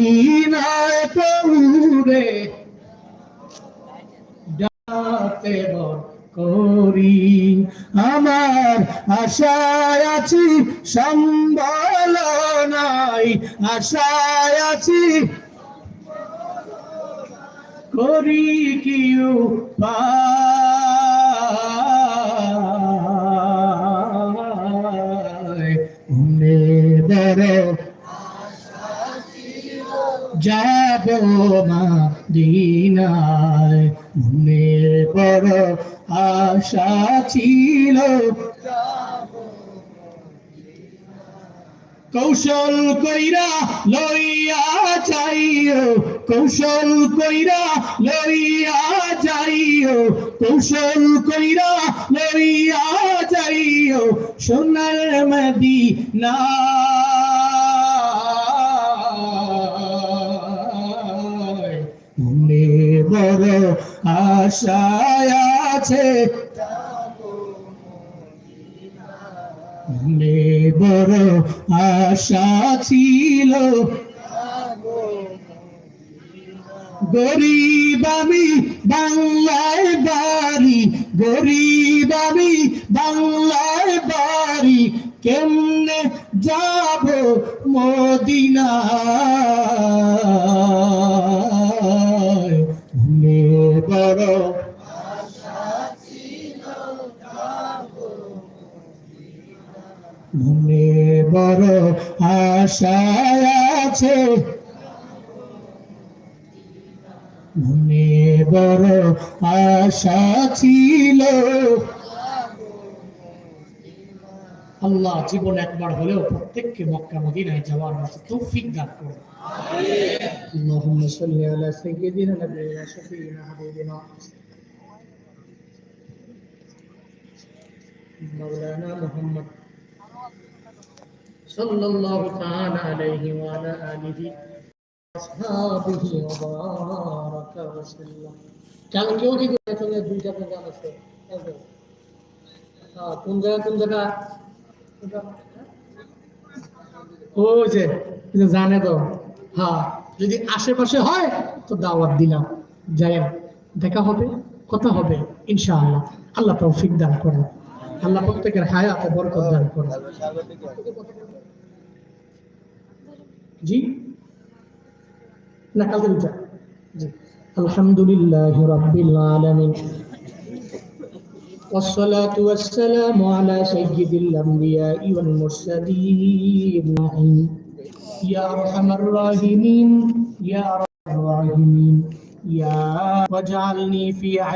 মদিনায় প্রভুরে ডাকতে করি আমার আশায় আছি সম্বল নাই। আশায় আছি করি কি উপায়? যাব মা দিনায় আশা ছিল। কৌশল কইরা লইয়া যাইও, কৌশল কইরা লইয়া যাইও, কৌশল কইরা লইয়া যাইও, সোনার মদিনা আশায় আছে। মনে বড় আশা ছিল। গরিব আমি বাংলায় বাড়ি, গরিব আমি বাংলায় বাড়ি, কেমনে যাব মদিনা? মনে বড় আশা আছে মনে বড় আশা ছিল আল্লাহ জীবন একবার হলেও প্রত্যেককে মক্কা মদিনায় যাওয়ার মতো তৌফিক দান করুন اللهم صل على سيدنا نبينا شفينا حبيبنا مولانا محمد صلى الله تعالى عليه وعلى آله وأصحابه وبارك وسلم চলো কেউ কি করে চলে দুইটা প্রোগ্রাম আছে হ্যাঁ কোন জায়গা কোন জায়গা ওই যে এই যে জানে তো হ্যাঁ যদি আশেপাশে হয় তো দাওয়াত দিলাম যাইয়েন দেখা হবে কথা হবে ইনশাআল্লাহ আল্লাহ তৌফিক দান করেন আল্লাহ প্রত্যেকের হায়াতে বরকত দান করেন জি না কালকে দুটা জি আলহামদুলিল্লাহ রাব্বিল আলামিন والصلاة والسلام على سيد الأنبياء والمرسلين يا أرحم الراحمين يا أرحم الراحمين يا واجعلني في